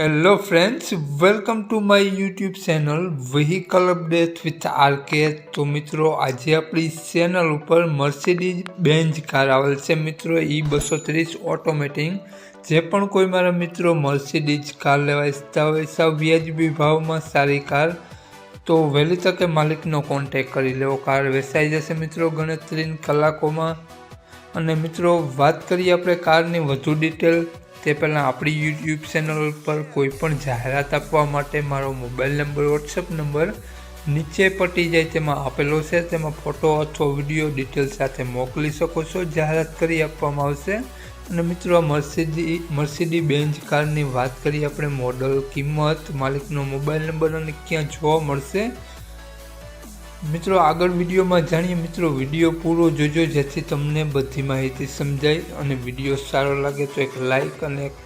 Hello friends welcome to my YouTube channel vehicle update with RK તો મિત્રો, આજે આપણી ચેનલ ઉપર મર્સિડીઝ બેન્જ કાર આવેલ છે. મિત્રો, ઈ બસો ત્રીસ ઓટોમેટિક જે પણ કોઈ મારા મિત્રો મર્સિડીઝ કાર લેવા ઇચ્છતા હોય સાવ વ્યાજબી ભાવમાં સારી કાર તો વહેલી તકે માલિકનો કોન્ટેક કરી લેવો. કાર વેચાઈ જશે મિત્રો ગણતરીની કલાકોમાં. અને મિત્રો, વાત કરીએ આપણે કારની વધુ ડિટેલ તે પહેલાં આપણી યુટ્યુબ ચેનલ પર કોઈ પણ જાહેરાત આપવા માટે મારો મોબાઈલ નંબર વોટ્સઅપ નંબર નીચે પટી જાય તેમાં આપેલો છે. તેમાં ફોટો અથવા વીડિયો ડિટેલ સાથે મોકલી શકો છો. જાહેરાત કરી આપવામાં આવશે. અને મિત્રો, આ મર્સિડી મર્સિડી બેન્ચ કારની વાત કરીએ આપણે મોડલ કિંમત, માલિકનો મોબાઈલ નંબર અને ક્યાં જોવા મળશે. મિત્રો, આગળ વિડીયોમાં જાણીએ. મિત્રો, વીડિયો પૂરો જોજો, જેથી તમને બધી માહિતી સમજાય અને વીડિયો સારો લાગે તો એક લાઈક અને એક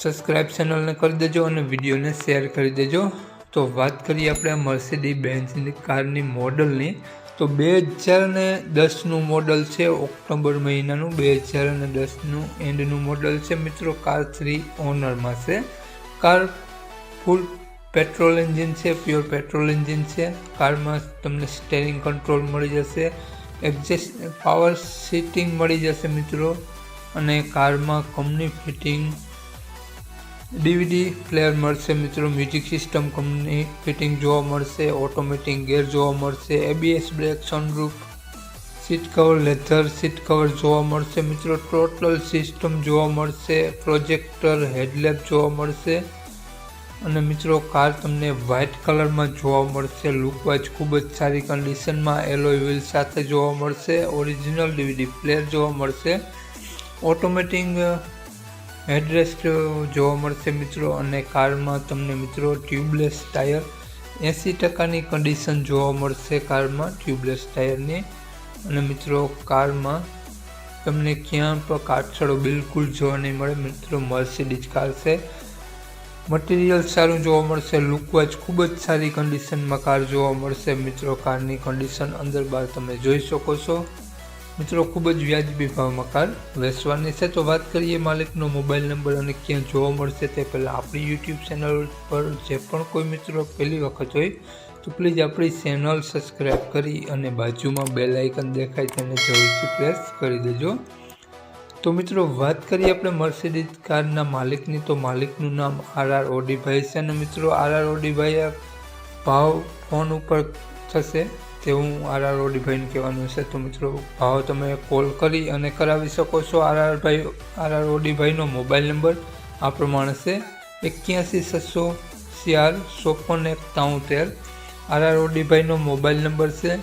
સબસ્ક્રાઈબ ચેનલને કરી દેજો અને વિડીયોને શેર કરી દેજો. તો વાત કરીએ આપણે મર્સિડી બેન્ચની કારની મોડલની. તો બે હજાર ને દસનું મોડલ છે, ઓક્ટોબર મહિનાનું. બે હજાર અને દસનું એન્ડનું મોડલ છે, મિત્રો, કાર થ્રી ઓનરમાં છે. કાર ફૂલ પેટ્રોલ એન્જિન છે, પ્યોર પેટ્રોલ એન્જિન છે. કારમાં તમને સ્ટેરિંગ કંટ્રોલ મળી જશે. એક્ઝેસ્ટ પાવર સીટિંગ મળી જશે મિત્રો. અને કારમાં કંપની ફિટિંગ, ડીવીડી પ્લેયર મળશે મિત્રો. મ્યુઝિક સિસ્ટમ કંપની ફિટિંગ જોવા મળશે. ઓટોમેટિક ગેર જોવા મળશે. ABS, brake sunroof seat cover, leather seat cover જોવા મળશે મિત્રો. ટોટલ સિસ્ટમ જોવા મળશે. પ્રોજેક્ટર, હેડલેમ્પ જોવા મળશે. અને મિત્રો કાર તમને વ્હાઇટ કલરમાં જોવા મળશે. લુકવાઇઝ ખૂબ જ સારી કન્ડિશનમાં એલોય વ્હીલ સાથે જોવા મળશે. ઓરિજિનલ ડીવીડી પ્લેયર જોવા મળશે. ઓટોમેટિક હેડરેસ્ટ જોવા મળશે મિત્રો. અને કારમાં તમને મિત્રો ટ્યુબલેસ ટાયર એંસી ટકાની કન્ડિશન જોવા મળશે કારમાં ટ્યુબલેસ ટાયરની અને મિત્રો કારમાં તમને ક્યાં પણ કાટછડો બિલકુલ જોવા નહીં મળે. મિત્રો મર્સિડીઝ કાર છે. મટીરિયલ સારું જોવા મળશે, લુકવાઇઝ ખૂબ જ સારી કન્ડિશનમાં કાર જોવા મળશે. મિત્રો કારની કન્ડિશન અંદર બહાર તમે જોઈ શકો છો. મિત્રો, ખૂબ જ વ્યાજબી ભાવમાં કાર વેચવાની છે. તો વાત કરીએ માલિકનો મોબાઈલ નંબર અને ક્યાં જોવા મળશે તે પહેલાં આપણી યુટ્યુબ ચેનલ પર જે પણ કોઈ મિત્રો પહેલી વખત હોય, તો પ્લીઝ આપણી ચેનલ સબસ્ક્રાઈબ કરી અને બાજુમાં બેલ આઇકન દેખાય તેને જરૂરથી પ્રેસ કરી દેજો. તો મિત્રો, વાત કરીએ આપણે મર્સિડીઝ કારના માલિકની. તો માલિકનું નામ આર આર ઓડીભાઈ છે અને મિત્રો આર આર ઓડીભાઈ ભાવ ફોન ઉપર થશે તે હું આર આર ઓડીભાઈને કહેવાનું છે. તો મિત્રો, ભાવ તમે કોલ કરી અને કરાવી શકો છો. આર આર ભાઈ આર આર ઓડીભાઈનો મોબાઈલ નંબર આ પ્રમાણે છે. એક્યાસી, છસો ચાર ચોપન એક તાઉતેર આર આર ઓડીભાઈનો મોબાઈલ નંબર છે.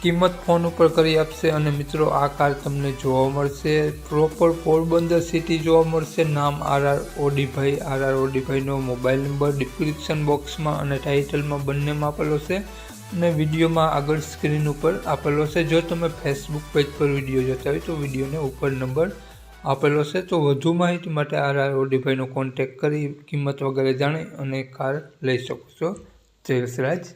કિંમત ફોન ઉપર કરી આપશે અને મિત્રો, આ કાર તમને જોવા મળશે. પ્રોપર પોરબંદર સિટી જોવા મળશે. નામ આર આર ઓડીભાઈ આર આર ઓડીભાઈનો મોબાઈલ નંબર ડિસ્ક્રિપ્શન બોક્સમાં અને ટાઇટલમાં બંનેમાં આપેલો છે. અને વિડીયોમાં આગળ સ્ક્રીન ઉપર આપેલો છે. જો તમે ફેસબુક પેજ પર વીડિયો જોતા હોય તો વિડીયોને ઉપર નંબર આપેલો છે. તો વધુ માહિતી માટે આર આર ઓડીભાઈનો કોન્ટેક કરી કિંમત વગેરે જાણી અને કાર લઈ શકો છો. જયેશ રાજ